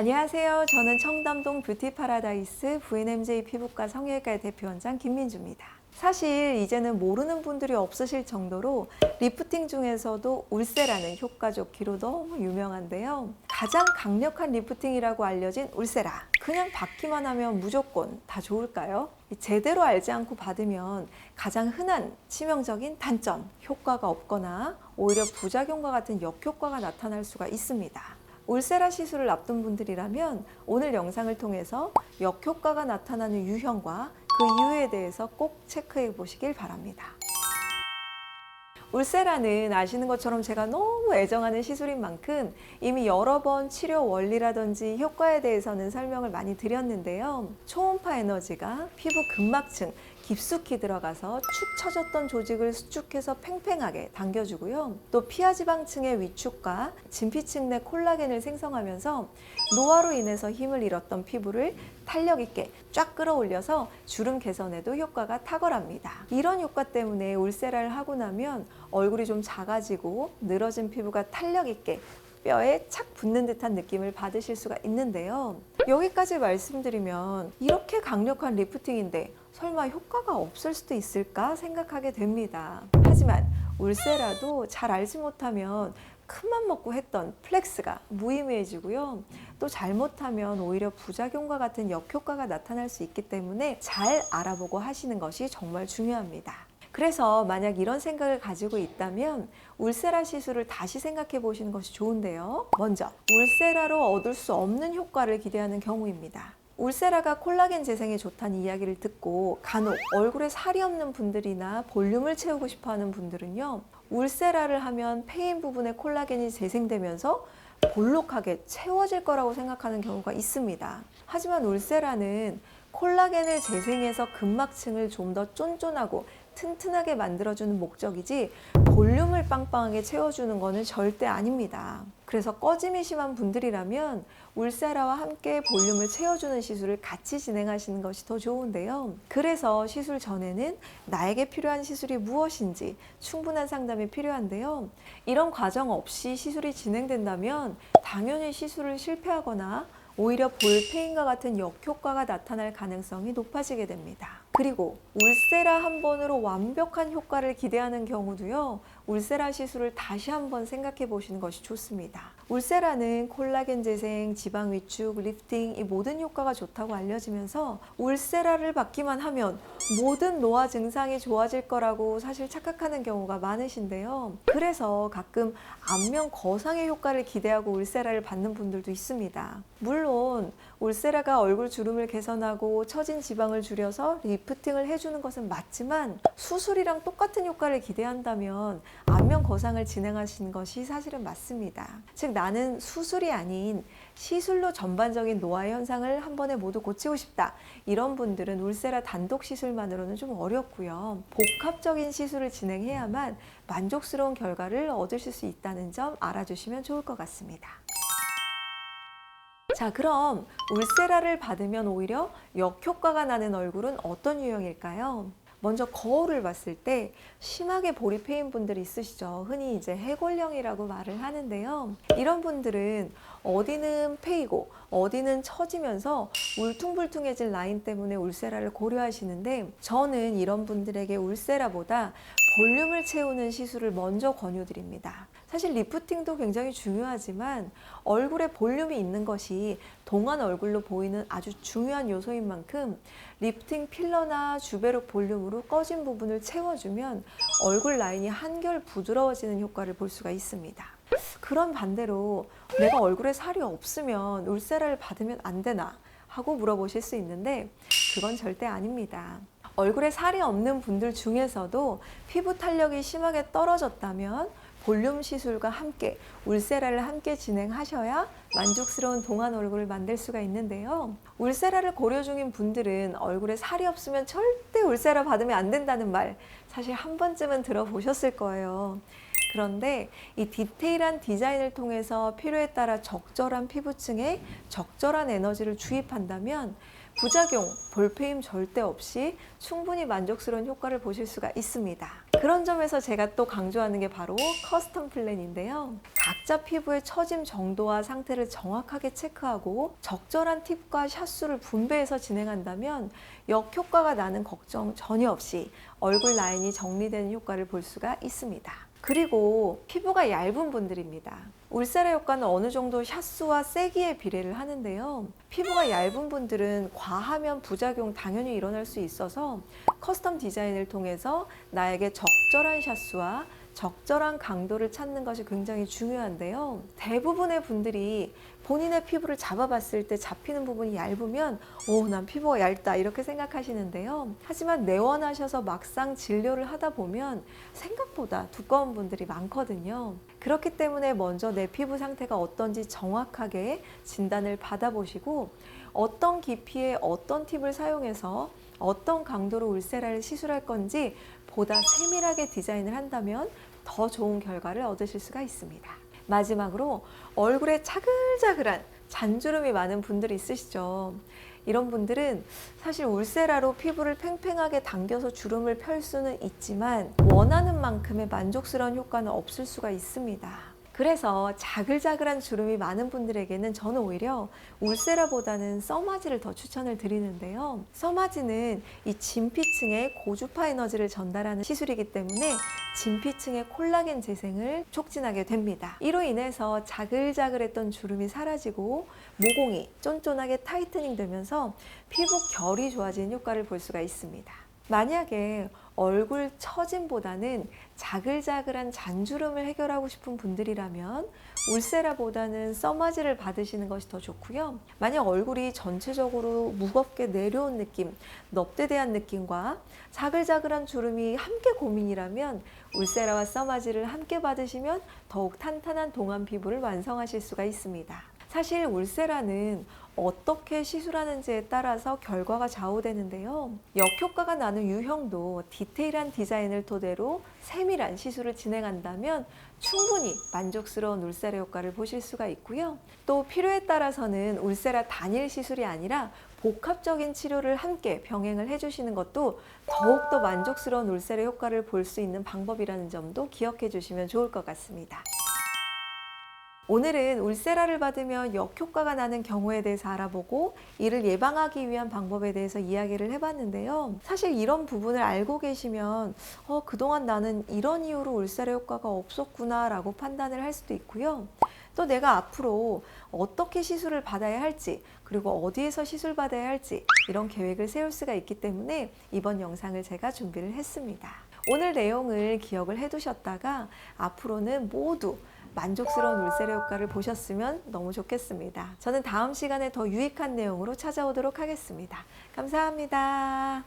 안녕하세요. 저는 청담동 뷰티 파라다이스 VNMJ 피부과 성형외과의 대표원장 김민주입니다. 사실 이제는 모르는 분들이 없으실 정도로 리프팅 중에서도 울세라는 효과 좋기로 너무 유명한데요. 가장 강력한 리프팅이라고 알려진 울세라. 그냥 받기만 하면 무조건 다 좋을까요? 제대로 알지 않고 받으면 가장 흔한 치명적인 단점, 효과가 없거나 오히려 부작용과 같은 역효과가 나타날 수가 있습니다. 울세라 시술을 앞둔 분들이라면 오늘 영상을 통해서 역효과가 나타나는 유형과 그 이유에 대해서 꼭 체크해 보시길 바랍니다. 울세라는 아시는 것처럼 제가 너무 애정하는 시술인 만큼 이미 여러 번 치료 원리라든지 효과에 대해서는 설명을 많이 드렸는데요. 초음파 에너지가 피부 근막층 깊숙이 들어가서 축 처졌던 조직을 수축해서 팽팽하게 당겨주고요. 또 피하지방층의 위축과 진피층 내 콜라겐을 생성하면서 노화로 인해서 힘을 잃었던 피부를 탄력 있게 쫙 끌어올려서 주름 개선에도 효과가 탁월합니다. 이런 효과 때문에 울세라를 하고 나면 얼굴이 좀 작아지고 늘어진 피부가 탄력 있게 뼈에 착 붙는 듯한 느낌을 받으실 수가 있는데요. 여기까지 말씀드리면 이렇게 강력한 리프팅인데 설마 효과가 없을 수도 있을까 생각하게 됩니다. 하지만 울세라도 잘 알지 못하면 큰맘 먹고 했던 플렉스가 무의미해지고요. 또 잘못하면 오히려 부작용과 같은 역효과가 나타날 수 있기 때문에 잘 알아보고 하시는 것이 정말 중요합니다. 그래서 만약 이런 생각을 가지고 있다면 울세라 시술을 다시 생각해 보시는 것이 좋은데요. 먼저 울세라로 얻을 수 없는 효과를 기대하는 경우입니다. 울세라가 콜라겐 재생에 좋다는 이야기를 듣고 간혹 얼굴에 살이 없는 분들이나 볼륨을 채우고 싶어 하는 분들은요. 울세라를 하면 페인 부분에 콜라겐이 재생되면서 볼록하게 채워질 거라고 생각하는 경우가 있습니다. 하지만 울세라는 콜라겐을 재생해서 근막층을 좀 더 쫀쫀하고 튼튼하게 만들어주는 목적이지 볼륨을 빵빵하게 채워주는 것은 절대 아닙니다. 그래서 꺼짐이 심한 분들이라면 울세라와 함께 볼륨을 채워주는 시술을 같이 진행하시는 것이 더 좋은데요. 그래서 시술 전에는 나에게 필요한 시술이 무엇인지 충분한 상담이 필요한데요. 이런 과정 없이 시술이 진행된다면 당연히 시술을 실패하거나 오히려 볼페인과 같은 역효과가 나타날 가능성이 높아지게 됩니다. 그리고 울세라 한 번으로 완벽한 효과를 기대하는 경우도요. 울세라 시술을 다시 한번 생각해 보시는 것이 좋습니다. 울세라는 콜라겐 재생, 지방 위축, 리프팅 이 모든 효과가 좋다고 알려지면서 울세라를 받기만 하면 모든 노화 증상이 좋아질 거라고 사실 착각하는 경우가 많으신데요. 그래서 가끔 안면 거상의 효과를 기대하고 울세라를 받는 분들도 있습니다. 물론 울세라가 얼굴 주름을 개선하고 처진 지방을 줄여서 리프팅을 해주는 것은 맞지만 수술이랑 똑같은 효과를 기대한다면 안면 거상을 진행하시는 것이 사실은 맞습니다. 즉 나는 수술이 아닌 시술로 전반적인 노화 현상을 한 번에 모두 고치고 싶다. 이런 분들은 울세라 단독 시술만으로는 좀 어렵고요. 복합적인 시술을 진행해야만 만족스러운 결과를 얻으실 수 있다는 점 알아주시면 좋을 것 같습니다. 자, 그럼 울세라를 받으면 오히려 역효과가 나는 얼굴은 어떤 유형일까요? 먼저 거울을 봤을 때 심하게 볼이 패인 분들이 있으시죠. 흔히 이제 해골령이라고 말을 하는데요. 이런 분들은 어디는 패이고 어디는 처지면서 울퉁불퉁해질 라인 때문에 울세라를 고려하시는데 저는 이런 분들에게 울세라보다 볼륨을 채우는 시술을 먼저 권유드립니다. 사실 리프팅도 굉장히 중요하지만 얼굴에 볼륨이 있는 것이 동안 얼굴로 보이는 아주 중요한 요소인 만큼 리프팅 필러나 주베룩 볼륨으로 꺼진 부분을 채워주면 얼굴 라인이 한결 부드러워지는 효과를 볼 수가 있습니다. 그런 반대로 내가 얼굴에 살이 없으면 울세라를 받으면 안 되나 하고 물어보실 수 있는데 그건 절대 아닙니다. 얼굴에 살이 없는 분들 중에서도 피부 탄력이 심하게 떨어졌다면 볼륨 시술과 함께 울세라를 함께 진행하셔야 만족스러운 동안 얼굴을 만들 수가 있는데요. 울세라를 고려 중인 분들은 얼굴에 살이 없으면 절대 울세라 받으면 안 된다는 말 사실 한 번쯤은 들어보셨을 거예요. 그런데 이 디테일한 디자인을 통해서 필요에 따라 적절한 피부층에 적절한 에너지를 주입한다면 부작용, 볼페임 절대 없이 충분히 만족스러운 효과를 보실 수가 있습니다. 그런 점에서 제가 또 강조하는 게 바로 커스텀 플랜인데요. 각자 피부의 처짐 정도와 상태를 정확하게 체크하고 적절한 팁과 샷수를 분배해서 진행한다면 역효과가 나는 걱정 전혀 없이 얼굴 라인이 정리되는 효과를 볼 수가 있습니다. 그리고 피부가 얇은 분들입니다. 울세라 효과는 어느 정도 샷수와 세기에 비례를 하는데요. 피부가 얇은 분들은 과하면 부작용 당연히 일어날 수 있어서 커스텀 디자인을 통해서 나에게 적절한 샷수와 적절한 강도를 찾는 것이 굉장히 중요한데요. 대부분의 분들이 본인의 피부를 잡아봤을 때 잡히는 부분이 얇으면 오, 난 피부가 얇다 이렇게 생각하시는데요. 하지만 내원하셔서 막상 진료를 하다 보면 생각보다 두꺼운 분들이 많거든요. 그렇기 때문에 먼저 내 피부 상태가 어떤지 정확하게 진단을 받아보시고 어떤 깊이의 어떤 팁을 사용해서 어떤 강도로 울세라를 시술할 건지 보다 세밀하게 디자인을 한다면 더 좋은 결과를 얻으실 수가 있습니다. 마지막으로 얼굴에 차글차글한 잔주름이 많은 분들이 있으시죠. 이런 분들은 사실 울세라로 피부를 팽팽하게 당겨서 주름을 펼 수는 있지만 원하는 만큼의 만족스러운 효과는 없을 수가 있습니다. 그래서 자글자글한 주름이 많은 분들에게는 저는 오히려 울세라보다는 써마지를 더 추천을 드리는데요. 써마지는 이 진피층에 고주파 에너지를 전달하는 시술이기 때문에 진피층의 콜라겐 재생을 촉진하게 됩니다. 이로 인해서 자글자글했던 주름이 사라지고 모공이 쫀쫀하게 타이트닝 되면서 피부 결이 좋아지는 효과를 볼 수가 있습니다. 만약에 얼굴 처짐보다는 자글자글한 잔주름을 해결하고 싶은 분들이라면 울세라보다는 써마지를 받으시는 것이 더 좋고요. 만약 얼굴이 전체적으로 무겁게 내려온 느낌, 넙대대한 느낌과 자글자글한 주름이 함께 고민이라면 울세라와 써마지를 함께 받으시면 더욱 탄탄한 동안 피부를 완성하실 수가 있습니다. 사실 울세라는 어떻게 시술하는지에 따라서 결과가 좌우되는데요. 역효과가 나는 유형도 디테일한 디자인을 토대로 세밀한 시술을 진행한다면 충분히 만족스러운 울세라 효과를 보실 수가 있고요. 또 필요에 따라서는 울세라 단일 시술이 아니라 복합적인 치료를 함께 병행을 해주시는 것도 더욱더 만족스러운 울세라 효과를 볼 수 있는 방법이라는 점도 기억해 주시면 좋을 것 같습니다. 오늘은 울세라를 받으면 역효과가 나는 경우에 대해서 알아보고 이를 예방하기 위한 방법에 대해서 이야기를 해봤는데요. 사실 이런 부분을 알고 계시면 어, 그동안 나는 이런 이유로 울세라 효과가 없었구나 라고 판단을 할 수도 있고요. 또 내가 앞으로 어떻게 시술을 받아야 할지 그리고 어디에서 시술 받아야 할지 이런 계획을 세울 수가 있기 때문에 이번 영상을 제가 준비를 했습니다. 오늘 내용을 기억을 해두셨다가 앞으로는 모두 만족스러운 울세라 효과를 보셨으면 너무 좋겠습니다. 저는 다음 시간에 더 유익한 내용으로 찾아오도록 하겠습니다. 감사합니다.